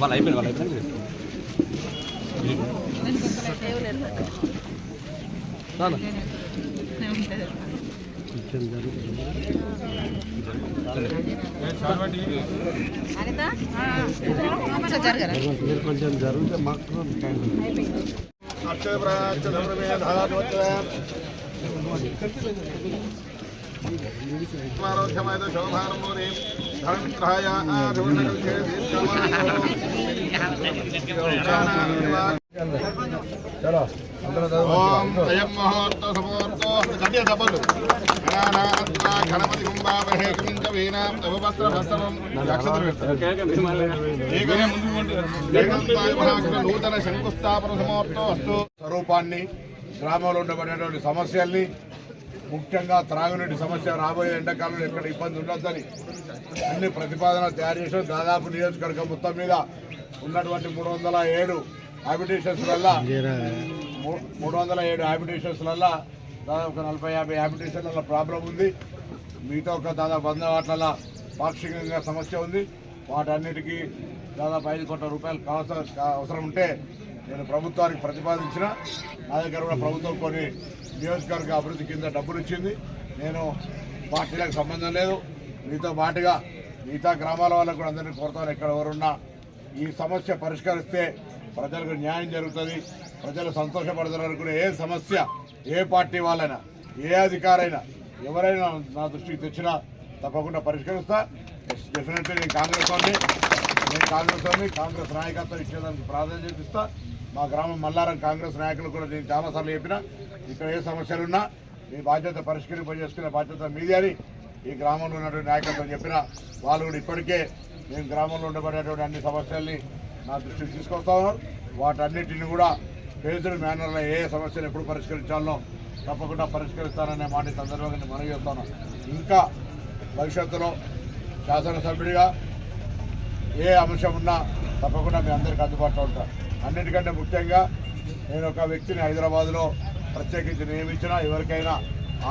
వాళ్ళు అయిపోయింది వాళ్ళు అయిపోయింది కొంచెం జరిగితే మాకు ఆరోగ్యమైన శోభానంబూరి ఓం అయం ముహూర్త సమూర్తో గట్టిగా చెప్పండి గణపతి కుంభావహే కింద వీణాం భస్త్రం నూతన శంకుస్థాపన సమూర్తో అస్తు స్వరూపాన్ని గ్రామంలో ఉండబడినటువంటి సమస్యల్ని ముఖ్యంగా త్రాగునీటి సమస్య రాబోయే ఎండాకాలంలో ఎక్కడ ఇబ్బంది ఉండొద్దని అన్ని ప్రతిపాదన తయారు చేసిన దాదాపు నియోజకవర్గం మొత్తం మీద ఉన్నటువంటి మూడు వందల ఏడు హ్యాబిటేషన్స్ వల్ల మూడు వందల ఏడు హ్యాబిటేషన్స్ వల్ల దాదాపు ఒక నలభై యాభై హ్యాబిటేషన్ల ప్రాబ్లం ఉంది. మిగతా ఒక దాదాపు వంద వాట్ల పాక్షికంగా సమస్య ఉంది. వాటన్నిటికీ దాదాపు ఐదు కోట్ల రూపాయలు కావాల్సిన అవసరం ఉంటే నేను ప్రభుత్వానికి ప్రతిపాదించిన నా దగ్గర కూడా ప్రభుత్వం కొన్ని నియోజకవర్గ అభివృద్ధి కింద డబ్బులు ఇచ్చింది నేను పార్టీలకు సంబంధం లేదు. మీతో పాటుగా మిగతా గ్రామాల వాళ్ళకు కూడా అందరినీ కోరుతాను. ఎక్కడ ఎవరున్నా ఈ సమస్య పరిష్కరిస్తే ప్రజలకు న్యాయం జరుగుతుంది. ప్రజలు సంతోషపడతారు కూడా ఏ సమస్య ఏ పార్టీ వాళ్ళైనా ఏ అధికారైనా ఎవరైనా నా దృష్టికి తెచ్చినా తప్పకుండా పరిష్కరిస్తా. డెఫినెట్లీ నేను కాంగ్రెస్ వాడిని. నేను కాంగ్రెస్ వాడిని. కాంగ్రెస్ నాయకత్వం ఇచ్చేదానికి ప్రాధాన్యత ఇస్తా. మా గ్రామం మల్లారం కాంగ్రెస్ నాయకులు కూడా నేను చాలాసార్లు చెప్పిన ఇక్కడ ఏ సమస్యలున్నా మీ బాధ్యత పరిష్కరింపజేసుకునే బాధ్యత మీది అని ఈ గ్రామంలో ఉన్నటువంటి నాయకులతో చెప్పిన వాళ్ళు కూడా ఇప్పటికే మేము గ్రామంలో ఉండబడేటువంటి అన్ని సమస్యల్ని నా దృష్టికి తీసుకొస్తా ఉన్నారు. వాటన్నిటిని కూడా ఫేజ్డ్ మేనర్లో ఏ సమస్యలు ఎప్పుడు పరిష్కరించాలో తప్పకుండా పరిష్కరిస్తాననే మాట సందర్భంగా నేను మనవి చేస్తాను ఇంకా భవిష్యత్తులో శాసనసభ్యుడిగా ఏ అంశం ఉన్నా తప్పకుండా మీ అందరికీ అందుబాటులో ఉంటాను అన్నిటికంటే ముఖ్యంగా నేను ఒక వ్యక్తిని హైదరాబాద్లో ప్రత్యేకించి నియమించిన ఎవరికైనా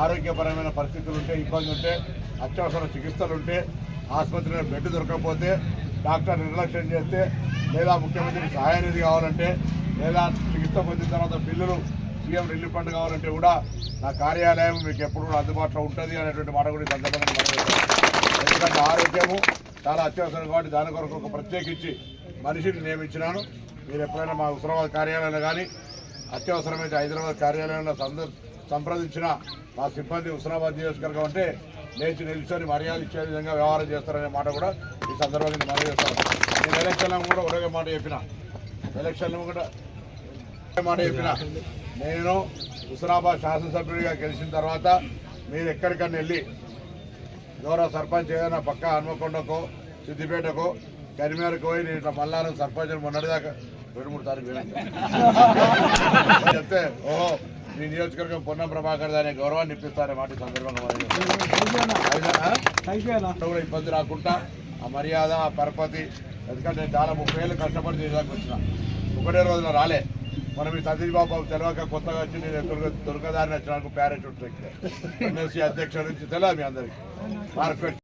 ఆరోగ్యపరమైన పరిస్థితులు ఉంటే ఇబ్బంది ఉంటే అత్యవసర చికిత్సలు ఉంటే ఆసుపత్రిలో బెడ్ దొరకకపోతే డాక్టర్ నిర్లక్ష్యం చేస్తే లేదా ముఖ్యమంత్రికి సహాయనిధి కావాలంటే లేదా చికిత్స పొందిన తర్వాత బిల్లులు సీఎం రిలీఫ్ ఫండ్ కావాలంటే కూడా నా కార్యాలయం మీకు ఎప్పుడు కూడా అందుబాటులో ఉంటుంది అనేటువంటి మాట కూడా సందర్భంగా ఎందుకంటే ఆరోగ్యము చాలా అత్యవసరం కాబట్టి దాని కొరకు ఒక ప్రత్యేకించి మనిషిని నియమించినాను. మీరు ఎప్పుడైనా మా హుస్రాబాద్ కార్యాలయంలో కానీ అత్యవసరమైతే హైదరాబాద్ కార్యాలయంలో సంద సంప్రదించిన మా సిబ్బంది హుస్నాబాద్ నియోజకవర్గం అంటే లేచి నిల్చొని మర్యాద ఇచ్చే విధంగా వ్యవహారం చేస్తారనే మాట కూడా ఈ సందర్భంగా మనం చేస్తాను నేను ఎలక్షన్లో కూడా ఒకే మాట చెప్పిన. ఎలక్షన్లో కూడా ఒకే మాట చెప్పిన. నేను హుస్నాబాద్ శాసనసభ్యుడిగా గెలిచిన తర్వాత మీరు ఎక్కడికన్నా వెళ్ళి గౌరవ సర్పంచ్ ఏదైనా పక్క హన్మకొండకో సిద్దిపేటకో కరిమేరకు పోయి నేను ఇట్లా మల్లారం సర్పంచ్ మొన్నటిదాకా రెండు మూడు పోయినాక. చెప్తే ఓహో మీ నియోజకవర్గం పొన్నం ప్రభాకర్ అనే గౌరవాన్ని ఇప్పిస్తారనే మాట సందర్భంగా కూడా ఇబ్బంది రాకుండా ఆ మర్యాద ఆ పరపతి ఎందుకంటే నేను చాలా ముప్పై ఏళ్ళు కష్టపడి చేయడానికి వచ్చిన. ఒకటే రోజున రాలే. మనం ఈ సతీష్ బాబు తెలియక కొత్తగా వచ్చి నేను దుర్గ దుర్గదారిని వచ్చినందుకు ప్యారెంట్ ఉంటుంది ఎన్ఎస్సీ అధ్యక్షుడు నుంచి తెలియదు మీ అందరికి. మార్కెట్